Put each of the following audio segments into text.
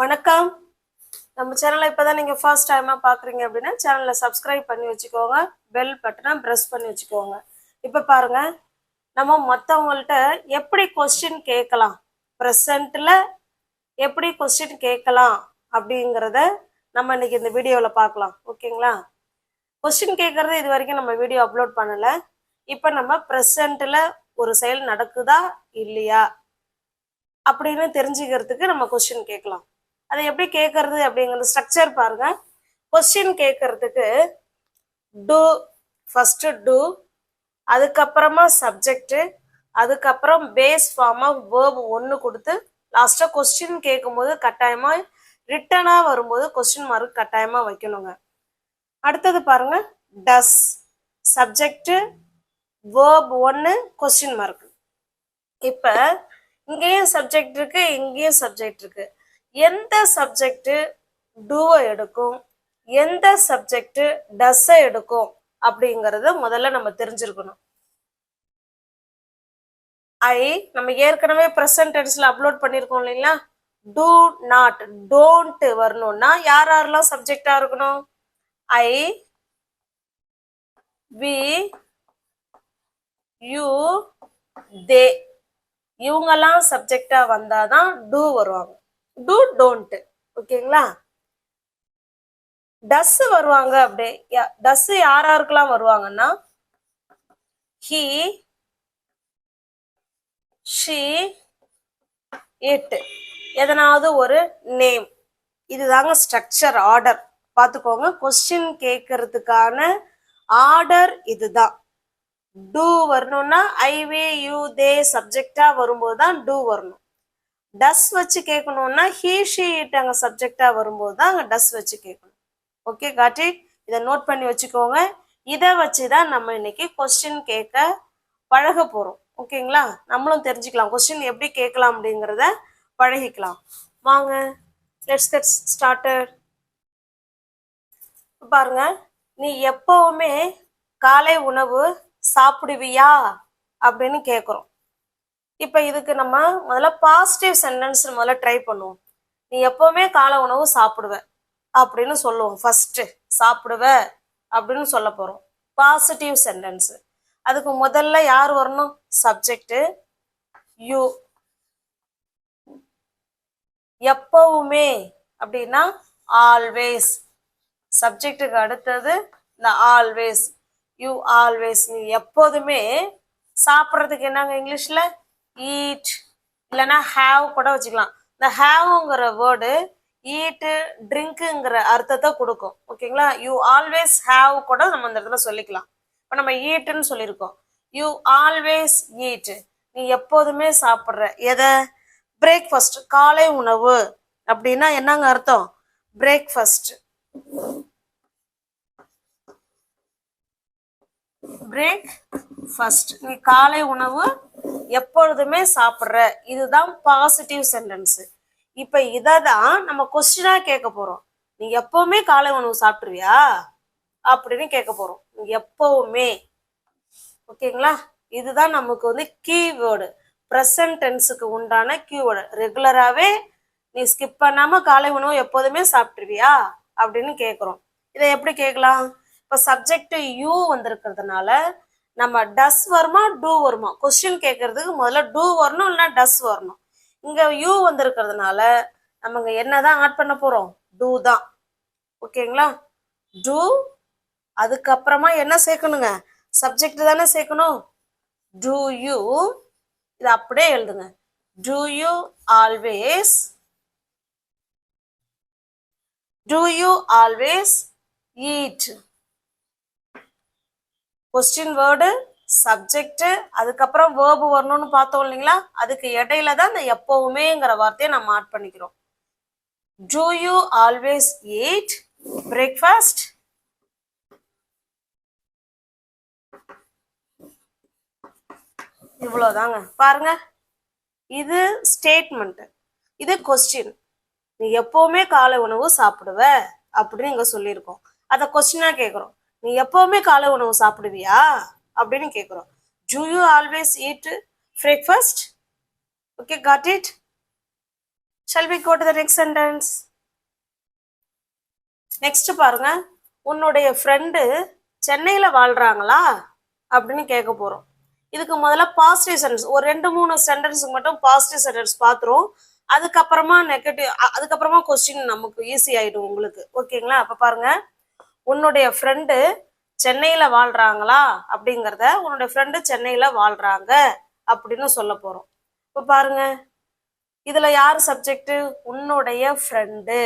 வணக்கம். நம்ம சேனலை இப்போ தான் நீங்கள் ஃபர்ஸ்ட் டைமாக பார்க்குறீங்க அப்படின்னா சேனலை சப்ஸ்கிரைப் பண்ணி வச்சுக்கோங்க. பெல் பட்டனை ப்ரெஸ் பண்ணி வச்சுக்கோங்க. இப்போ பாருங்க. நம்ம மற்றவங்கள்ட்ட எப்படி கொஸ்டின் கேட்கலாம்? ப்ரெசண்ட்டில் எப்படி கொஸ்டின் கேட்கலாம்? அப்படிங்கிறத நம்ம இன்னைக்கு இந்த வீடியோவில் பார்க்கலாம். ஓகேங்களா கொஸ்டின் கேட்குறது இது வரைக்கும் நம்ம வீடியோ அப்லோட் பண்ணலை. இப்போ நம்ம ப்ரெசண்ட்டில் ஒரு செயல் நடக்குதா? இல்லையா? அப்படின்னு தெரிஞ்சுக்கிறதுக்கு நம்ம கொஸ்டின் கேட்கலாம். அதை எப்படி கேட்கறது அப்படிங்கிறது ஸ்ட்ரக்சர் பாருங்க. கொஸ்டின் கேட்கறதுக்கு டூ ஃபர்ஸ்ட் டூ அதுக்கப்புறமா சப்ஜெக்டு அதுக்கப்புறம் பேஸ் ஃபார்ம் ஆஃப் வேர்ப் ஒன்று கொடுத்து லாஸ்ட்டாக கொஸ்டின் கேட்கும்போது கட்டாயமாக ரிட்டனாக வரும்போது கொஸ்டின் மார்க் கட்டாயமாக வைக்கணுங்க. அடுத்தது பாருங்க. டஸ் சப்ஜெக்டு வேர்ப் ஒன்று கொஸ்டின் மார்க் இப்போ இங்கேயும் சப்ஜெக்ட் இருக்குது இங்கேயும் சப்ஜெக்ட் இருக்குது எந்த சப்ஜெக்ட் டூவை எடுக்கும்? எந்த சப்ஜெக்ட் டஸ்ஸை எடுக்கும்? அப்படிங்கிறத முதல்ல நம்ம தெரிஞ்சிருக்கணும். ஐ நம்ம ஏற்கனவே ப்ரெசன்ட் டென்ஸ்ல அப்லோட் பண்ணியிருக்கோம் இல்லைங்களா? டூ நாட் டோன்ட் வரணும்னா யார் யாரெல்லாம் சப்ஜெக்டா இருக்கணும்? ஐ வி யூ தே இவங்கெல்லாம் சப்ஜெக்டா வந்தாதான் டூ வருவாங்க. டூ டோன்ட் ஓகேங்களா? டஸ் வருவாங்க அப்படியே டஸ் யார் யாருக்கெல்லாம் வருவாங்கன்னா ஹி ஷி இட் எதனாவது ஒரு நேம் இதுதாங்க ஸ்ட்ரக்சர் ஆர்டர் பார்த்துக்கோங்க. கொஸ்டின் கேட்கறதுக்கான ஆர்டர் இதுதான். டூ வரணும்னா ஐவே யூ தே சப்ஜெக்டா வரும்போது தான் டூ வரணும். டஸ் வச்சு கேட்கணும்னா ஹீ ஷீ இட் அங்கே சப்ஜெக்டாக வரும்போது தான் அங்கே டஸ் வச்சு கேட்கணும். ஓகே காட்டி இதை நோட் பண்ணி வச்சுக்கோங்க. இதை வச்சு தான் நம்ம இன்னைக்கு கொஸ்டின் கேட்க பழக போகிறோம் ஓகேங்களா நம்மளும் தெரிஞ்சுக்கலாம். கொஸ்டின் எப்படி கேட்கலாம் அப்படிங்கிறத பழகிக்கலாம். வாங்க லெட்ஸ் கெட் ஸ்டார்டட் பாருங்க நீ எப்பவுமே காலை உணவு சாப்பிடுவியா அப்படின்னு கேட்குறோம். இப்போ இதுக்கு நம்ம முதல்ல பாசிட்டிவ் சென்டென்ஸ் முதல்ல ட்ரை பண்ணுவோம். நீ எப்பவுமே காலை உணவு சாப்பிடுவ. அப்படின்னு சொல்லுவோம். ஃபர்ஸ்ட் சாப்பிடுவ அப்படின்னு சொல்ல போறோம். பாசிட்டிவ் சென்டென்ஸ் அதுக்கு முதல்ல யார் வரணும்? சப்ஜெக்டு யூ எப்பவுமே அப்படின்னா ஆல்வேஸ் சப்ஜெக்ட்டுக்கு அடுத்தது இந்த ஆல்வேஸ் யூ ஆல்வேஸ் நீ எப்போதுமே சாப்பிட்றதுக்கு என்னங்க இங்கிலீஷில்? ஈட் இல்லைன்னா ஹேவ் கூட வச்சுக்கலாம். இந்த ஹாவ்ங்கிற வேர்டு ஈட்டு ட்ரிங்க்குங்கிற அர்த்தத்தை கொடுக்கும். ஓகேங்களா? யூ ஆல்வேஸ் ஹேவ் கூட நம்ம இந்த இடத்துல சொல்லிக்கலாம். இப்போ நம்ம ஈட்டுன்னு சொல்லியிருக்கோம். யூ ஆல்வேஸ் ஈட் நீ எப்போதுமே சாப்பிட்ற. எதை? பிரேக்ஃபாஸ்ட் காலை உணவு. அப்படின்னா என்னங்க அர்த்தம்? பிரேக்ஃபாஸ்ட் பிரேக் ஃபர்ஸ்ட் நீ காலை உணவு எப்பொழுதுமே சாப்பிட்ற. இதுதான் பாசிட்டிவ் சென்டென்ஸ் இப்போ இதை தான் நம்ம கொஸ்டினா கேட்க போறோம். நீ எப்பவுமே காலை உணவு சாப்பிட்ருவியா அப்படின்னு கேட்க போறோம். நீ எப்பவுமே. ஓகேங்களா? இதுதான் நமக்கு வந்து கீவேர்டு ப்ரெசன்ட் டென்ஸுக்கு உண்டான கீவேர்டு ரெகுலராகவே நீ ஸ்கிப் பண்ணாமல் காலை உணவு எப்போதுமே சாப்பிட்ருவியா அப்படின்னு கேட்குறோம். இதை எப்படி கேட்கலாம்? இப்போ சப்ஜெக்ட் யூ வந்திருக்கிறதுனால நம்ம டஸ் வருமா டூ வருமா? கொஸ்டின் கேட்கறதுக்கு முதல்ல டூ வரணும் இல்லைன்னா டஸ் வரணும். இங்கே யூ வந்திருக்கிறதுனால நம்ம என்ன தான் ஆட் பண்ண போகிறோம் டூ தான். ஓகேங்களா? டூ அதுக்கப்புறமா என்ன சேர்க்கணுங்க? சப்ஜெக்ட் தானே சேர்க்கணும்? டூ யூ இது அப்படியே எழுதுங்க. Do you always do you always eat question word subject அதுக்கப்புறம் வேர்பு வரணும்னு பார்த்தோம் இல்லைங்களா? அதுக்கு இடையில தான் இந்த எப்பவுமேங்கிற வார்த்தையை நம்ம ஆட் பண்ணிக்கிறோம். Do you always eat breakfast இவ்வளோதாங்க பாருங்க. இது ஸ்டேட்மெண்ட் இது கொஸ்டின் நீ எப்பவுமே காலை உணவு சாப்பிடுவ அப்படின்னு இங்க சொல்லியிருக்கோம். அதை கொஸ்டினா கேட்குறோம் நீ எப்பவுமே காலை உணவு சாப்பிடுவியா? அப்படின்னு கேட்குறோம் do you always eat breakfast okay got it shall we go to the next sentence next பாருங்க. உன்னுடைய ஃப்ரெண்டு சென்னையில் வாழ்கிறாங்களா அப்படின்னு கேட்க போகிறோம் இதுக்கு முதல்ல பாசிட்டிவ் சென்டென்ஸ் ஒரு ரெண்டு மூணு சென்டென்ஸுக்கு மட்டும் பாசிட்டிவ் சென்டென்ஸ் பார்த்துரும் அதுக்கப்புறமா நெகட்டிவ் அதுக்கப்புறமா கொஸ்டின் நமக்கு ஈஸி ஆகிடும் உங்களுக்கு. ஓகேங்களா அப்போ பாருங்கள் உன்னுடைய ஃப்ரெண்டு சென்னையில் வாழ்கிறாங்களா அப்படிங்கிறத உன்னுடைய ஃப்ரெண்டு சென்னையில் வாழ்கிறாங்க அப்படின்னு சொல்ல போகிறோம் இப்போ பாருங்க இதில் யார் சப்ஜெக்ட் உன்னுடைய ஃப்ரெண்டு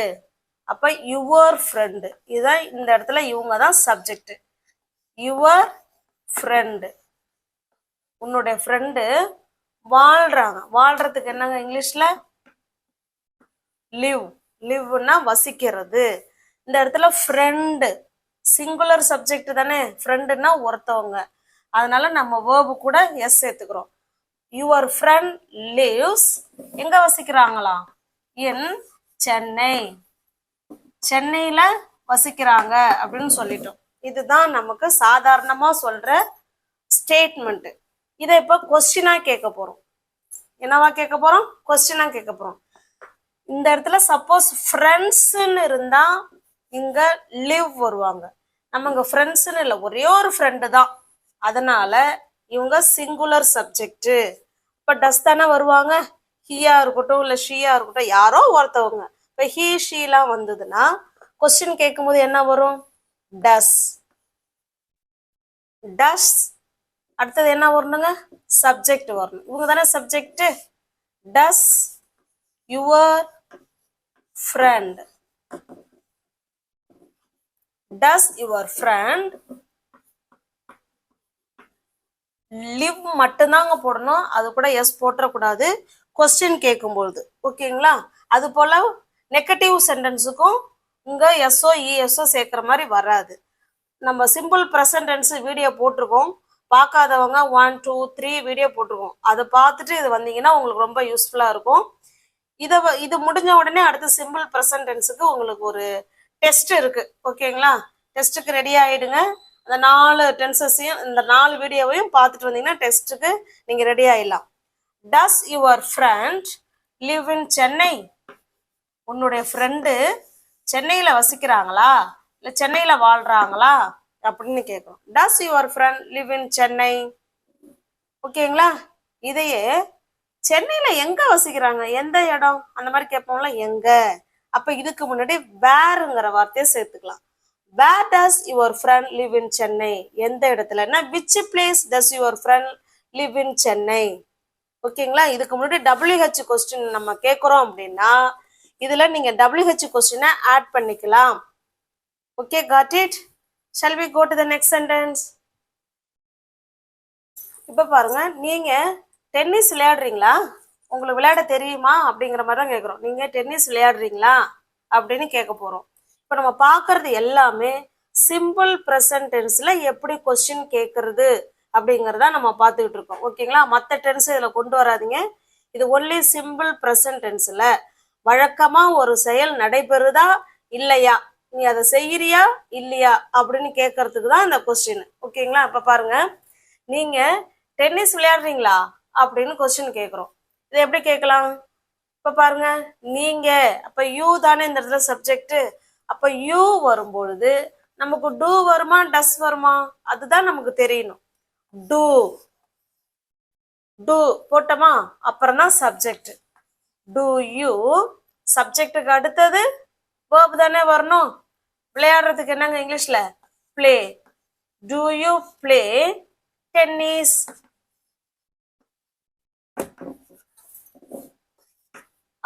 அப்போ யுவர் ஃப்ரெண்டு இதுதான் இந்த இடத்துல இவங்க தான் சப்ஜெக்ட் யுவர் ஃப்ரெண்டு உன்னுடைய ஃப்ரெண்டு வாழ்றாங்க. வாழ்றதுக்கு என்னங்க இங்கிலீஷ்ல? லிவ் லிவ்னா வசிக்கிறது. இந்த இடத்துல ஃப்ரெண்டு சிங்குலர் சப்ஜெக்ட் தானே? ஃப்ரெண்டுன்னா ஒருத்தவங்க. அதனால நம்ம வேர்பு கூட எஸ் சேர்த்துக்கிறோம். யுவர் ஃப்ரெண்ட் லிவ்ஸ் எங்க வசிக்கிறாங்களா? இன் சென்னை. சென்னையில வசிக்கிறாங்க அப்படின்னு சொல்லிட்டோம். இதுதான் நமக்கு சாதாரணமா சொல்ற ஸ்டேட்மெண்ட் இதை இப்போ கொஸ்டினா கேட்க போறோம். என்னவா கேட்க போறோம்? கொஸ்டினா கேட்க போறோம். இந்த இடத்துல சப்போஸ் ஃப்ரெண்ட்ஸ்ன்னு இருந்தா இங்க லிவ் வருவாங்க. நம்ம இங்க ஃப்ரெண்ட்ஸ்னு இல்லை ஒரே ஒரு ஃப்ரெண்டு தான். அதனால இவங்க சிங்குலர் சப்ஜெக்ட் இப்போ டஸ் தானே வருவாங்க? ஹியா இருக்கட்டும் இல்ல ஷியா இருக்கட்டும் யாரோ ஒருத்தவங்க. இப்போ ஹி ஷீலாம் வந்ததுன்னா கொஸ்டின் கேட்கும்போது என்ன வரும்? டஸ் டஸ் அடுத்தது என்ன வரணுங்க? சப்ஜெக்ட் வரணும். இவங்க தானே subject does your friend does your friend live மட்டும்தாங்க போடணும். அது கூட எஸ் போட்டுறக்கூடாது. கொஸ்டின் கேட்கும்பொழுது. ஓகேங்களா? அது போல நெகட்டிவ் சென்டென்ஸுக்கும் இங்க எஸ்ஓ இஎஸ்ஓ e, சேர்க்குற மாதிரி வராது. நம்ம சிம்பிள் ப்ரெசன்டென்ஸ் வீடியோ போட்டிருக்கோம். பார்க்காதவங்க ஒன் டூ த்ரீ வீடியோ போட்டிருக்கோம். அதை பார்த்துட்டு இது வந்தீங்கன்னா உங்களுக்கு ரொம்ப யூஸ்ஃபுல்லாக இருக்கும். இதை வ- இது முடிஞ்ச உடனே அடுத்து சிம்பிள் ப்ரெசன்டென்ஸுக்கு உங்களுக்கு ஒரு டெஸ்ட் இருக்கு ஓகேங்களா டெஸ்ட்டுக்கு ரெடி ஆயிடுங்க. அந்த நாலு டென்சஸையும் இந்த நாலு வீடியோவையும் பார்த்துட்டு வந்தீங்கன்னா டெஸ்ட்டுக்கு நீங்கள் ரெடி ஆயிடலாம். Does your friend live in Chennai உன்னுடைய ஃப்ரெண்டு சென்னையில் வசிக்கிறாங்களா? இல்லை சென்னையில் வாழ்கிறாங்களா அப்படின்னு கேட்கும் does your friend live in Chennai ஓகேங்களா இதையே சென்னையில் எங்கே வசிக்கிறாங்க? எந்த இடம்? அந்த மாதிரி கேட்போம்ல எங்கே? அப்ப இதுக்கு முன்னாடி வேர்ங்கிற வார்த்தையை சேர்த்துக்கலாம். Where does your friend live in Chennai எந்த இடத்துலன்னா which place does your friend live in Chennai ஓகேங்களா? இதுக்கு முன்னாடி டபிள்யூஹெச் கொஸ்டின் நம்ம கேட்குறோம் அப்படின்னா இதுல நீங்க டபிள்யூஹெச் கொஸ்டினை ஆட் பண்ணிக்கலாம். Okay got it shall we go to the next sentence இப்போ பாருங்க நீங்க டென்னிஸ் விளையாடுறீங்களா? உங்களுக்கு விளையாட தெரியுமா அப்படிங்கிற மாதிரி தான் கேட்குறோம் நீங்கள் டென்னிஸ் விளையாடுறீங்களா அப்படின்னு கேட்க போகிறோம் இப்போ நம்ம பார்க்கறது எல்லாமே சிம்பிள் ப்ரெசன்ட் டென்ஸில் எப்படி கொஸ்டின் கேட்குறது அப்படிங்கிறத நம்ம பார்த்துக்கிட்டு இருக்கோம். ஓகேங்களா மற்ற டென்ஸ் இதில் கொண்டு வராதீங்க. இது ஒன்லி சிம்பிள் ப்ரெசன்ட் டென்ஸில் வழக்கமாக ஒரு செயல் நடைபெறுதா இல்லையா? நீ அதை செய்கிறியா இல்லையா? அப்படின்னு கேட்கறதுக்கு தான் இந்த கொஸ்டின் ஓகேங்களா அப்போ பாருங்க. நீங்கள் டென்னிஸ் விளையாடுறீங்களா அப்படின்னு கொஸ்டின் கேட்குறோம் இது எப்படி கேட்கலாம்? இப்போ பாருங்க நீங்க அப்போ யூ தானே இந்த இடத்துல சப்ஜெக்ட் அப்போ யூ வரும்பொழுது நமக்கு டூ வருமா டஸ் வருமா? அதுதான் நமக்கு தெரியணும். டூ டூ போட்டோமா? அப்புறம் தான் சப்ஜெக்ட் டூ யூ சப்ஜெக்டுக்கு அடுத்தது வேர்ப் தானே வரணும். விளையாடுறதுக்கு என்னங்க இங்கிலீஷில்? Play do you play tennis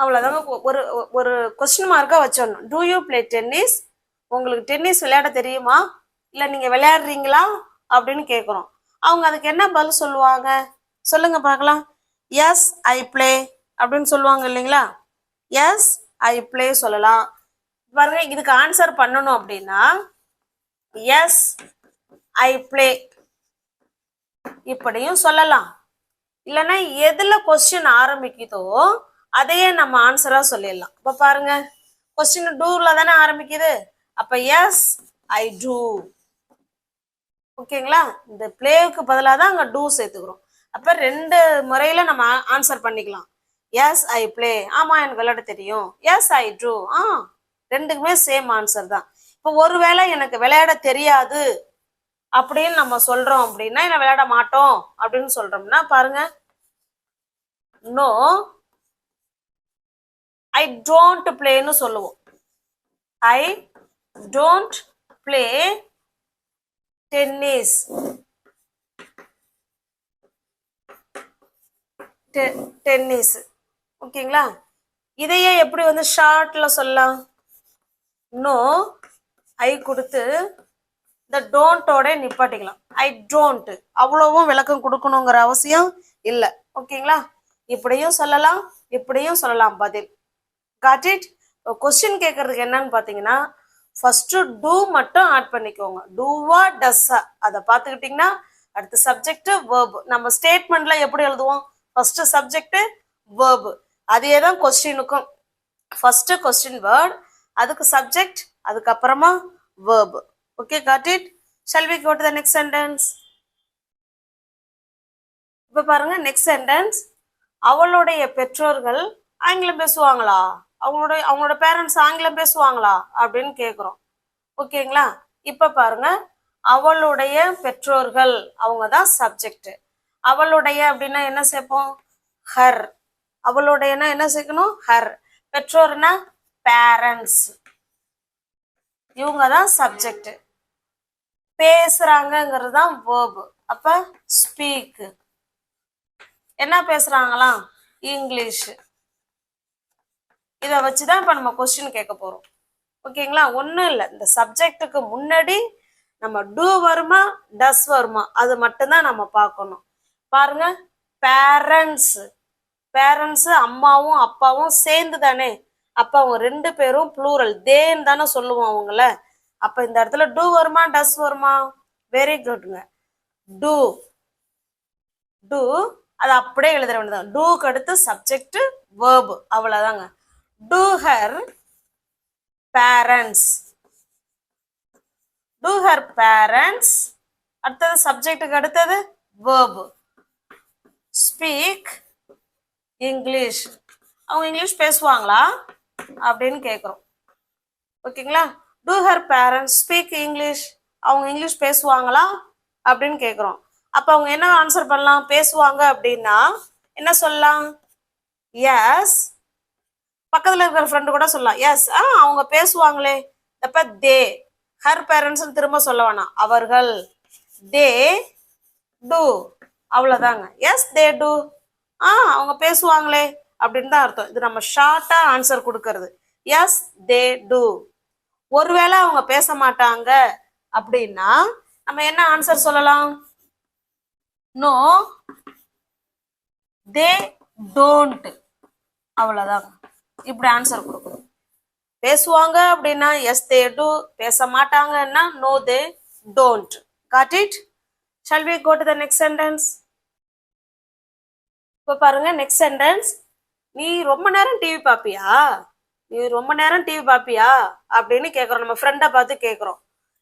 அவ்வளோதாங்க ஒரு ஒரு கொஸ்டின் மார்க்காக வச்சிடணும். டூ யூ ப்ளே டென்னிஸ் உங்களுக்கு டென்னிஸ் விளையாட தெரியுமா? இல்லை நீங்கள் விளையாடுறீங்களா? அப்படின்னு கேட்குறோம் அவங்க அதுக்கு என்ன பதில் சொல்லுவாங்க? சொல்லுங்க பார்க்கலாம். எஸ் ஐ ப்ளே அப்படின்னு சொல்லுவாங்க இல்லைங்களா? எஸ் ஐ ப்ளே சொல்லலாம். பாருங்க இதுக்கு ஆன்சர் பண்ணணும் அப்படின்னா எஸ் ஐ ப்ளே இப்படியும் சொல்லலாம். இல்லைன்னா எதில் கொஸ்டின் ஆரம்பிக்குதோ அதையே நம்ம ஆன்சரா சொல்லிடலாம். இப்ப பாருங்க கொஸ்டின் டூல தானே ஆரம்பிக்குது? அப்ப எஸ் ஐ டூ ஓகேங்களா? இந்த பிளேவுக்கு பதிலாக தான் அங்கே டூ சேர்த்துக்கிறோம். அப்போ ரெண்டு முறையில் நம்ம ஆன்சர் பண்ணிக்கலாம். எஸ் ஐ ப்ளே ஆமா எனக்கு விளையாட தெரியும். எஸ் ஐ ட்ரூ ஆ ரெண்டுக்குமே சேம் ஆன்சர் தான். இப்போ ஒருவேளை எனக்கு விளையாட தெரியாது அப்படின்னு நம்ம சொல்றோம் அப்படின்னா என்ன விளையாட மாட்டோம்? அப்படின்னு சொல்றோம்னா பாருங்க நோ ஐ டோன்ட் பிளேன்னு சொல்லுவோம். I don't play tennis tennis ஓகேங்களா? இதையே எப்படி வந்து ஷார்ட்ல சொல்லலாம்? நோ ஐ கொடுத்து இந்த டோன்ட்டோட நிப்பாட்டிக்கலாம். ஐ டோன்ட் அவ்வளவும் விளக்கம் கொடுக்கணுங்கிற அவசியம் இல்லை. ஓகேங்களா? இப்படியும் சொல்லலாம் இப்படியும் சொல்லலாம் பதில். காட் இட் கொஸ்டின் கேட்கறதுக்கு என்னன்னு பார்த்தீங்கன்னா ஃபஸ்ட்டு டூ மட்டும் ஆட் பண்ணிக்கோங்க. டூவா டஸ்ஸா அதை பார்த்துக்கிட்டிங்கன்னா அடுத்து சப்ஜெக்ட் வேர்பு நம்ம ஸ்டேட்மெண்ட்ல எப்படி எழுதுவோம்? ஃபர்ஸ்ட் சப்ஜெக்ட் வேர்பு அதே தான் கொஸ்டினுக்கும் ஃபர்ஸ்ட் கொஸ்டின் வேர்ட் அதுக்கு சப்ஜெக்ட் அதுக்கப்புறமா verb okay got it shall we go to the next sentence இப்போ பாருங்க நெக்ஸ்ட் சென்டென்ஸ் அவளுடைய பெற்றோர்கள் ஆங்கிலம் பேசுவாங்களா? அவங்களுடைய அவங்களோட பேரண்ட்ஸ் ஆங்கிலம் பேசுவாங்களா? அப்படின்னு கேட்குறோம் ஓகேங்களா இப்போ பாருங்க. அவளுடைய பெற்றோர்கள் அவங்க தான் சப்ஜெக்ட் அவளுடைய அப்படின்னா என்ன சேர்ப்போம்? ஹர் அவளுடையனா என்ன சேர்க்கணும்? ஹர் பெற்றோர்னா பேரண்ட்ஸ் இவங்க தான் சப்ஜெக்ட் பேசுறாங்கிறது தான் வேர்பு அப்ப ஸ்பீக் என்ன பேசுறாங்களாம்? இங்கிலீஷ் இதை வச்சு தான் இப்போ நம்ம கொஸ்டின் கேட்க போகிறோம் ஓகேங்களா ஒன்றும் இல்லை. இந்த சப்ஜெக்ட்டுக்கு முன்னாடி நம்ம டூ வருமா டஸ் வருமா? அது மட்டும்தான் நம்ம பார்க்கணும். பாருங்க. பேரண்ட்ஸ் பேரண்ட்ஸ் அம்மாவும் அப்பாவும் சேர்ந்து தானே அப்போ அவங்க ரெண்டு பேரும் ப்ளூரல் தேன்னு தானே சொல்லுவோம் அவங்கள. அப்போ இந்த இடத்துல டூ வருமா டஸ் வருமா? வெரி குட்ங்க டூ டூ அது அப்படியே எழுத வேண்டியதான் டூக்கு அடுத்து சப்ஜெக்ட் வேர்பு அவ்வளோதாங்க do her parents do her parents அடுத்தது சப்ஜெக்ட்டுக்கு அடுத்தது வேர்பு ஸ்பீக் இங்கிலீஷ் அவங்க இங்கிலீஷ் பேசுவாங்களா? அப்படின்னு கேட்குறோம் ஓகேங்களா? Do her parents speak English அவங்க இங்கிலீஷ் பேசுவாங்களா? அப்படின்னு கேட்குறோம் அப்போ அவங்க என்ன ஆன்சர் பண்ணலாம்? பேசுவாங்க அப்படின்னா என்ன சொல்லலாம்? எஸ் பக்கத்தில் இருக்கிற ஃப்ரெண்டு கூட சொல்லலாம். எஸ் ஆ அவங்க பேசுவாங்களே. அப்ப தே ஹர் பேரண்ட்ஸ் திரும்ப சொல்ல வேணாம். அவர்கள் தே டூ அவ்வளோதாங்க எஸ் தே டூ ஆ அவங்க பேசுவாங்களே அப்படின்னு தான் அர்த்தம். இது நம்ம ஷார்ட்டா ஆன்சர் கொடுக்கறது. எஸ் தே டூ ஒருவேளை அவங்க பேச மாட்டாங்க அப்படின்னா நம்ம என்ன ஆன்சர் சொல்லலாம்? நோ தே டோன்ட் அவ்வளோதாங்க இப்படி ஆன்சர் கொடுக்கணும். பேசுவாங்க அப்படின்னா எஸ் தே டூ பேச மாட்டாங்கன்னா no they don't got it shall we go to the next sentence இப்போ பாருங்க நெக்ஸ்ட் சென்டென்ஸ் நீ ரொம்ப நேரம் டிவி பார்ப்பியா நீ ரொம்ப நேரம் டிவி பார்ப்பியா அப்படின்னு கேட்குறோம் நம்ம ஃப்ரெண்டை பார்த்து கேட்குறோம்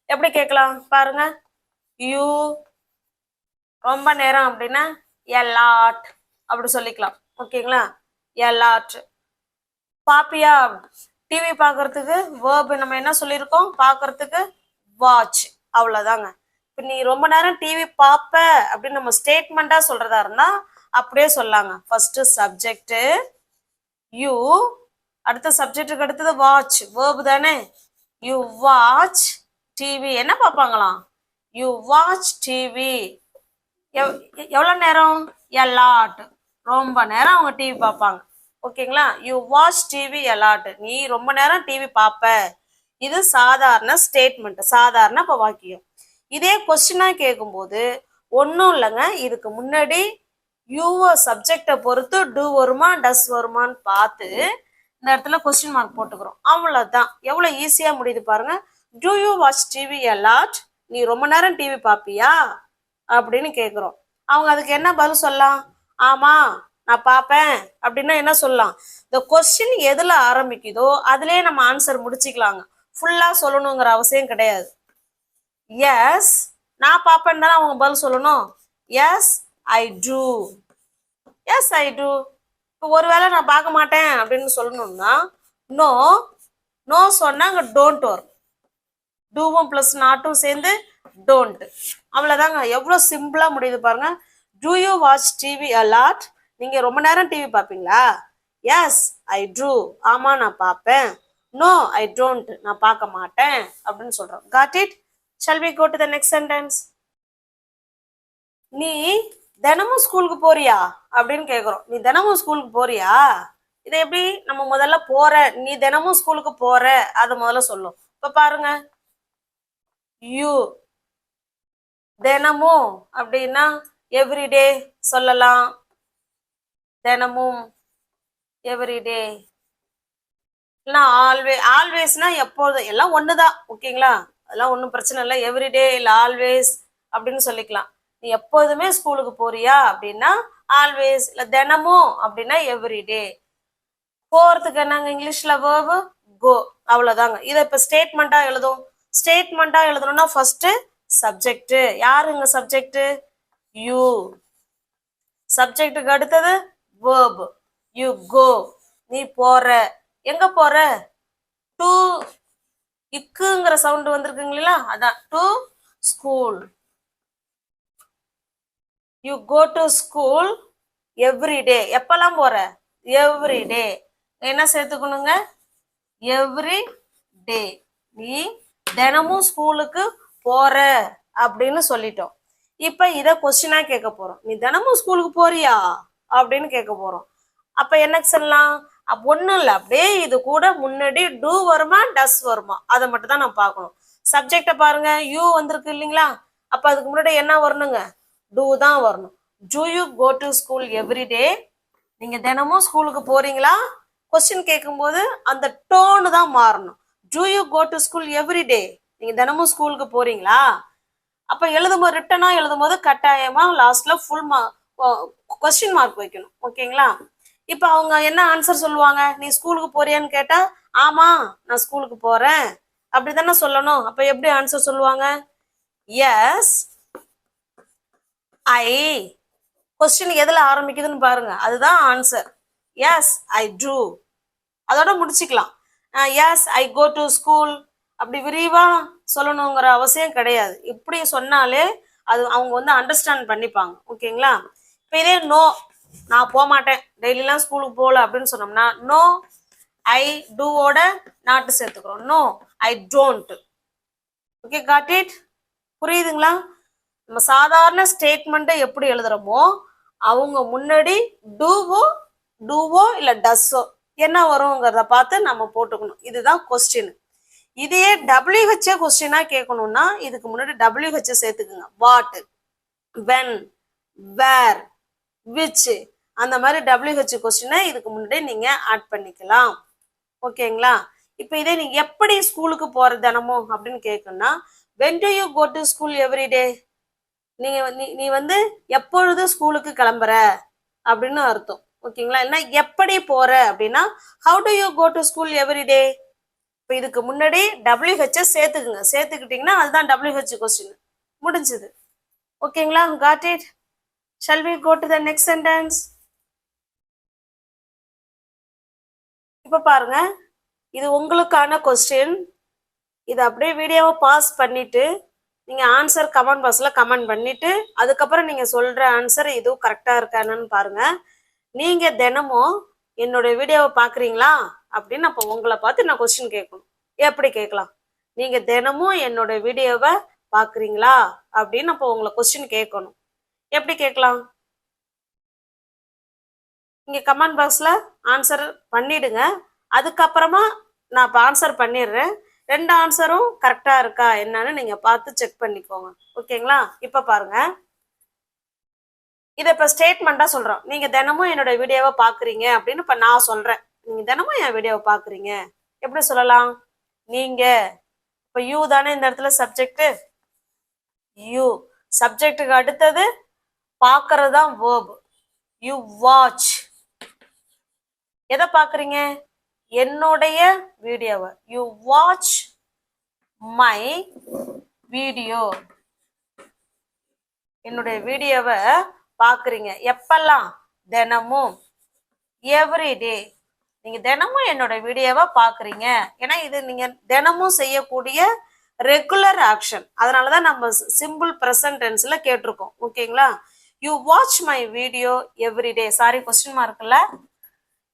எப்படி கேட்கலாம்? பாருங்க. யூ ரொம்ப நேரம் அப்படின்னா எ லாட் அப்படி சொல்லிக்கலாம். ஓகேங்களா? எ லாட் பாப்பியா டிவி பார்க்கறதுக்கு வேர்பு நம்ம என்ன சொல்லியிருக்கோம்? பார்க்கறதுக்கு வாட்ச் அவ்வளோதாங்க இப்போ நீ ரொம்ப நேரம் டிவி பார்ப்ப அப்படின்னு நம்ம ஸ்டேட்மெண்ட்டாக சொல்றதா இருந்தா அப்படியே சொல்லாங்க. ஃபர்ஸ்ட் சப்ஜெக்ட் யூ அடுத்த சப்ஜெக்ட்டுக்கு அடுத்தது வாட்ச் வேர்பு தானே? யூ வாட்ச் டிவி என்ன பார்ப்பாங்களாம் யூ வாட்ச் டிவி எவ்வளோ நேரம்? எ லாட் ரொம்ப நேரம் அவங்க டிவி பார்ப்பாங்க ஓகேங்களா? யூ வாட்ச் டிவி அலாட் நீ ரொம்ப நேரம் டிவி பார்ப்ப இது சாதாரண ஸ்டேட்மெண்ட் சாதாரண இப்போ வாக்கியம். இதே கொஸ்டினாக கேட்கும்போது ஒன்றும் இல்லைங்க. இதுக்கு முன்னாடி யூஓ சப்ஜெக்டை பொறுத்து டூ வருமா டஸ் வருமான்னு பார்த்து இந்த இடத்துல கொஸ்டின் மார்க் போட்டுக்கிறோம். அவ்வளோதான் எவ்வளோ ஈஸியாக முடியுது பாருங்க. Do you watch TV a lot நீ ரொம்ப நேரம் டிவி பார்ப்பியா அப்படின்னு கேட்குறோம் அவங்க அதுக்கு என்ன பதில் சொல்லலாம்? ஆமாம் நான் பார்ப்பேன். அப்படின்னா என்ன சொல்லலாம்? இந்த கொஸ்டின் எதுல ஆரம்பிக்குதோ அதுலயே நம்ம ஆன்சர் முடிச்சுக்கலாங்க. ஃபுல்லா சொல்லணுங்கிற அவசியம் கிடையாது. எஸ் நான் பார்ப்பேன் தானே அவங்க பதில் சொல்லணும்? Yes I do yes I do இப்போ ஒருவேளை நான் பார்க்க மாட்டேன் அப்படின்னு சொல்லணும்னா நோ நோ சொன்னா அங்கே டோன்ட் வரும். டூவும் ப்ளஸ் நாட்டும் சேர்ந்து டோன்ட் அவ்வளோதாங்க எவ்வளோ சிம்பிளாக முடியுது பாருங்க. Do you watch TV a lot நீங்கள் ரொம்ப நேரம் டிவி பார்ப்பீங்களா? எஸ் ஐ ட்ரூ ஆமாம் நான் பார்ப்பேன். நோ ஐ டோன்ட் நான் பார்க்க மாட்டேன். அப்படின்னு சொல்கிறோம் got it shall we go to the next sentence நீ தினமும் ஸ்கூலுக்கு போறியா? அப்படின்னு கேட்குறோம் நீ தினமும் ஸ்கூலுக்கு போறியா? இதை எப்படி நம்ம முதல்ல போற? நீ தினமும் ஸ்கூலுக்கு போற? அதை முதல்ல சொல்லும். இப்ப பாருங்க. யூ தினமும் அப்படின்னா எவ்ரிடே சொல்லலாம். தினமும் எவ்ரிடே இல்லை ஆல்வே ஆல்வேஸ்னா எப்போதும் எல்லாம் ஒன்று தான் ஓகேங்களா? அதெல்லாம் ஒன்றும் பிரச்சனை இல்லை. எவ்ரிடே இல்லை ஆல்வேஸ் அப்படின்னு சொல்லிக்கலாம். நீ எப்போதுமே ஸ்கூலுக்கு போறியா அப்படின்னா ஆல்வேஸ் இல்லை தினமும் அப்படின்னா எவ்ரிடே போகிறதுக்கு என்னங்க இங்கிலீஷில் வேர்வு கோ அவ்வளோதாங்க இதை இப்போ ஸ்டேட்மெண்ட்டாக எழுதும் ஸ்டேட்மெண்ட்டாக எழுதணும்னா ஃபர்ஸ்ட்டு சப்ஜெக்ட் யாருங்க சப்ஜெக்ட் யூ சப்ஜெக்டுக்கு அடுத்தது வேர்ப் யூ கோ நீ போற. எங்க போற? டு இக்குங்கிற சவுண்ட் வந்திருக்குங்களா? அதான். To school you go to school every day எப்பெல்லாம் போற? எவ்ரி டே என்ன சேர்த்துக்கணுங்க? எவ்ரி டே நீ தினமும் ஸ்கூலுக்கு போற அப்படின்னு சொல்லிட்டோம். இப்ப இத கொஸ்டினா கேட்க போறோம். நீ தினமும் ஸ்கூலுக்கு போறியா? அப்படின்னு கேட்க போறோம். அப்ப என்ன சொல்லலாம்? அப்ப ஒன்றும் இல்லை. அப்படியே இது கூட முன்னாடி டூ வருமா டஸ் வருமா? அதை மட்டும் தான் நான் பார்க்கணும். சப்ஜெக்டை பாருங்க. யூ வந்திருக்கு இல்லைங்களா? அப்போ அதுக்கு முன்னாடி என்ன வரணுங்க? டூ தான் வரணும். Do you go to school every day தினமும் ஸ்கூலுக்கு போறீங்களா? கொஸ்டின் கேட்கும்போது அந்த டோனு தான் மாறணும். Do you go to school every day தினமும் ஸ்கூலுக்கு போறீங்களா? அப்போ எழுதும்போது எழுதும் எழுதும்போது கட்டாயமாக லாஸ்ட்ல ஃபுல் மா கொஸ்டின் மார்க் வைக்கணும். ஓகேங்களா இப்போ அவங்க என்ன ஆன்சர் சொல்லுவாங்க? நீ ஸ்கூலுக்கு போறியான்னு கேட்டா ஆமா நான் ஸ்கூலுக்கு போறேன். அப்படிதானே சொல்லணும். அப்ப எப்படி ஆன்சர் சொல்லுவாங்க? எஸ் ஐ கொஸ்டின் எதுல ஆரம்பிக்குதுன்னு பாருங்க. அதுதான் ஆன்சர் எஸ் ஐ ட்ரூ அதோட முடிச்சுக்கலாம். Yes I go to school அப்படி விரிவா சொல்லணுங்கிற அவசியம் கிடையாது. இப்படி சொன்னாலே அது அவங்க வந்து அண்டர்ஸ்டாண்ட் பண்ணிப்பாங்க. ஓகேங்களா இப்போ இதே நோ நான் போக மாட்டேன் டெய்லிலாம் ஸ்கூலுக்கு போகல அப்படின்னு சொன்னோம்னா நோ ஐ டூவோட நாட்டு சேர்த்துக்கிறோம். No I don't okay got it புரியுதுங்களா? நம்ம சாதாரண ஸ்டேட்மெண்ட்டை எப்படி எழுதுறோமோ அவங்க முன்னாடி டூவோ டூவோ இல்லை டஸ்ஸோ என்ன வருங்கிறத பார்த்து நம்ம போட்டுக்கணும். இதுதான் கொஸ்டின் இதையே டபிள்யூஹெச்ஏ கொஸ்டினா கேட்கணும்னா இதுக்கு முன்னாடி டபிள்யூஹெச் சேர்த்துக்குங்க. வாட் வென் வேர் விச் அந்த மாதிரி டபிள்யூஹெச் கொஸ்டினை இதுக்கு முன்னாடி நீங்கள் ஆட் பண்ணிக்கலாம். ஓகேங்களா இப்போ இதே நீங்கள் எப்படி ஸ்கூலுக்கு போகிற தினமும் அப்படின்னு கேட்கணும்னா when do you go to school every day நீ நீ வந்து எப்பொழுது ஸ்கூலுக்கு கிளம்புற? அப்படின்னு அர்த்தம். ஓகேங்களா இல்லைன்னா எப்படி போகிற அப்படின்னா how do you go to school everyday இப்போ இதுக்கு முன்னாடி டபிள்யூஹெச்சை சேர்த்துக்குங்க. சேர்த்துக்கிட்டிங்கன்னா அதுதான் டபிள்யூஹெச் கொஸ்டின் முடிஞ்சுது. ஓகேங்களா got it Shall we go to the next sentence? இப்போ பாருங்க. இது உங்களுக்கான கொஸ்டின் இது அப்படியே வீடியோவை பாஸ் பண்ணிட்டு நீங்க ஆன்சர் கமெண்ட் பாக்ஸ்ல கமெண்ட் பண்ணிட்டு அதுக்கப்புறம் நீங்க சொல்ற ஆன்சர் இதுவும் கரெக்டா இருக்கானு பாருங்க. நீங்க தினமும் என்னோட வீடியோவை பாக்குறீங்களா? அப்படின்னு அப்போ உங்களை பார்த்து நான் கொஸ்டின் கேட்கணும். எப்படி கேட்கலாம்? நீங்க தினமும் என்னோட வீடியோவை பாக்குறீங்களா? அப்படின்னு அப்போ உங்களை கொஸ்டின் கேட்கணும். எப்படி கேட்கலாம்? இங்க கமெண்ட் பாக்ஸ்ல ஆன்சர் பண்ணிடுங்க. அதுக்கப்புறமா நான் இப்போ ஆன்சர் பண்ணிடுறேன். ரெண்டு ஆன்சரும் கரெக்டா இருக்கா என்னன்னு நீங்க பார்த்து செக் பண்ணிக்கோங்க. ஓகேங்களா இப்ப பாருங்க. இதை இப்ப ஸ்டேட்மெண்டா சொல்றோம். நீங்க தினமும் என்னோட வீடியோவை பாக்குறீங்க அப்படின்னு இப்ப நான் சொல்றேன். நீங்க தினமும் என் வீடியோவை பாக்குறீங்க எப்படி சொல்லலாம்? நீங்க இப்ப யூ தானே இந்த இடத்துல சப்ஜெக்ட் யூ சப்ஜெக்ட்டுக்கு அடுத்தது பாக்குறது தான் வேர்ப் யூ வாட்ச் எதை பாக்குறீங்க? என்னுடைய வீடியோவை. யூ வாட்ச் மை வீடியோ என்னுடைய வீடியோவை பாக்குறீங்க. எப்பெல்லாம்? தினமும். எவ்ரி டே நீங்க தினமும் என்னோட வீடியோவை பாக்குறீங்க. ஏன்னா இது நீங்க தினமும் செய்யக்கூடிய ரெகுலர் ஆக்ஷன் அதனால தான் நம்ம சிம்பிள் ப்ரெசன்ட் கேட்டிருக்கோம். ஓகேங்களா you watch my video every day sorry question மார்க்ல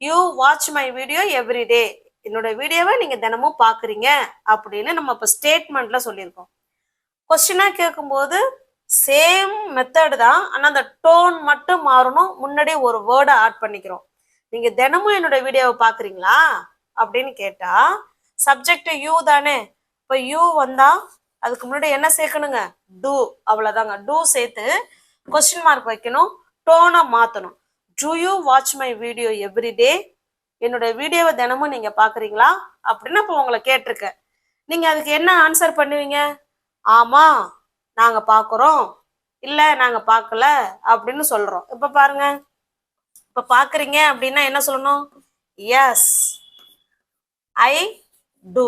you watch my video every day என்னோட வீடியோவை நீங்க தினமும் பாக்குறீங்க அப்படின்னு நம்ம இப்போ ஸ்டேட்மெண்ட்ல சொல்லியிருக்கோம். கொஸ்டினா கேட்கும்போது சேம் மெத்தடு தான் ஆனா அந்த டோன் மட்டும் மாறணும். முன்னாடி ஒரு வேர்டை ஆட் பண்ணிக்கிறோம். நீங்க தினமும் என்னோட வீடியோவை பாக்குறீங்களா அப்படின்னு கேட்டா சப்ஜெக்ட் யூ தானே. இப்போ யூ வந்தா அதுக்கு முன்னாடி என்ன சேர்க்கணுங்க? டூ அவ்வளவுதாங்க. டூ சேர்த்து கொஸ்டின் மார்க் வைக்கணும். டோனை மாற்றணும் do you watch my video everyday என்னோட வீடியோவை தினமும் நீங்கள் பார்க்குறீங்களா அப்படின்னு இப்போ உங்களை கேட்டிருக்கேன். நீங்கள் அதுக்கு என்ன ஆன்சர் பண்ணுவீங்க? ஆமாம் நாங்கள் பார்க்குறோம் இல்லை நாங்கள் பார்க்கல அப்படின்னு சொல்கிறோம் இப்போ பாருங்க. இப்போ பார்க்குறீங்க அப்படின்னா என்ன சொல்லணும்? எஸ் ஐ டூ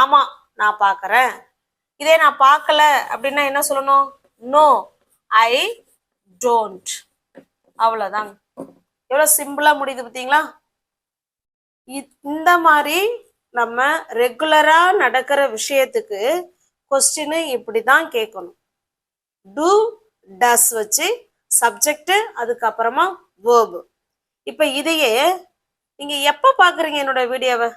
ஆமாம் நான் பார்க்குறேன் இதே நான் பார்க்கல அப்படின்னா என்ன சொல்லணும்? நோ ஐ டோன்ட் அவ்வளோதாங்க எவ்வளோ சிம்பிளாக முடியுது பார்த்தீங்களா? இ- இந்த மாதிரி நம்ம ரெகுலராக நடக்கிற விஷயத்துக்கு கொஸ்டின் இப்படி தான் கேட்கணும். டூ டஸ் வச்சு சப்ஜெக்ட் அதுக்கப்புறமா வேர்பு இப்போ இதையே நீங்கள் எப்போ பார்க்குறீங்க என்னோட வீடியோவை?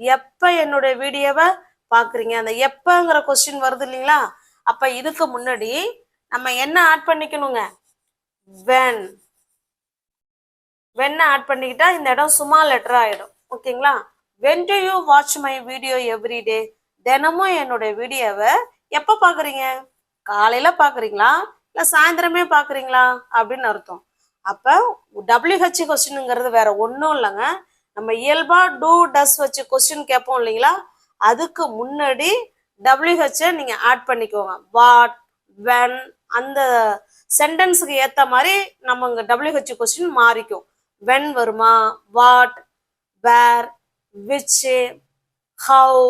எப்போ என்னோட வீடியோவை பார்க்குறீங்க? அந்த எப்போங்கிற கொஸ்டின் வருது இல்லைங்களா? அப்போ இதுக்கு முன்னாடி நம்ம என்ன ஆட் பண்ணிக்கணுங்க? வென் வென் ஆட் பண்ணிக்கிட்டா இந்த இடம் சும்மா லெட்டர் ஆயிடும். ஓகேங்களா? When do you watch my video every day தினமும் என்னுடைய வீடியோவை எப்போ பார்க்குறீங்க காலையில் பார்க்குறீங்களா இல்லை சாயந்தரமே பார்க்குறீங்களா அப்படின்னு அர்த்தம். அப்போ டபிள்யூஹெச் கொஸ்டினுங்கிறது வேற ஒன்றும் இல்லைங்க. நம்ம இயல்பாக டூ டஸ் வச்சு கொஸ்டின் கேட்போம் இல்லைங்களா? அதுக்கு முன்னாடி டபிள்யூஹெச்சை நீங்கள் ஆட் பண்ணிக்கோங்க. வாட் வென் அந்த சென்டென்ஸுக்கு ஏத்த மாதிரி நம்ம இங்க டபிள்யூஹெச் கொஸ்டின் மாறிக்கும். வென் வருமா? What where which how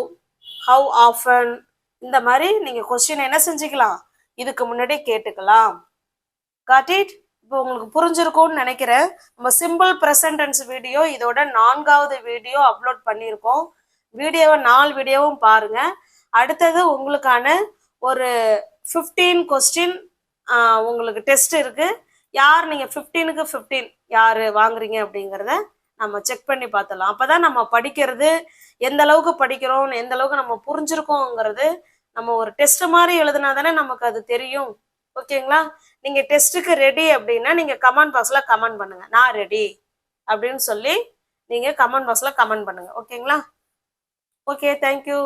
how often இந்த மாதிரி நீங்க கொஸ்டின் என்ன செஞ்சுக்கலாம்? இதுக்கு முன்னாடி கேட்டுக்கலாம். காட்டிட் இப்போ உங்களுக்கு புரிஞ்சிருக்கும்னு நினைக்கிறேன். நம்ம சிம்பிள் ப்ரெசன்டென்ஸ் வீடியோ இதோட நான்காவது வீடியோ அப்லோட் பண்ணியிருக்கோம். வீடியோவை நாலு வீடியோவும் பாருங்க. அடுத்தது உங்களுக்கான ஒரு ஃபிஃப்டீன் கொஸ்டின் உங்களுக்கு டெஸ்ட் இருக்கு. யார் நீங்க ஃபிஃப்டீனுக்கு ஃபிஃப்டீன் யார் வாங்குறீங்க அப்படிங்கிறத நம்ம செக் பண்ணி பார்த்துடலாம். அப்பதான் நம்ம படிக்கிறது எந்த அளவுக்கு படிக்கிறோம் எந்த அளவுக்கு நம்ம புரிஞ்சிருக்கோங்கிறது நம்ம ஒரு டெஸ்ட் மாதிரி எழுதுனா தானே நமக்கு அது தெரியும். ஓகேங்களா? நீங்க டெஸ்ட்டுக்கு ரெடி அப்படின்னா நீங்க கமெண்ட் பாக்ஸ்ல கமெண்ட் பண்ணுங்க. நான் ரெடி அப்படின்னு சொல்லி நீங்க கமெண்ட் பாக்ஸ்ல கமெண்ட் பண்ணுங்க. ஓகேங்களா? Okay thank you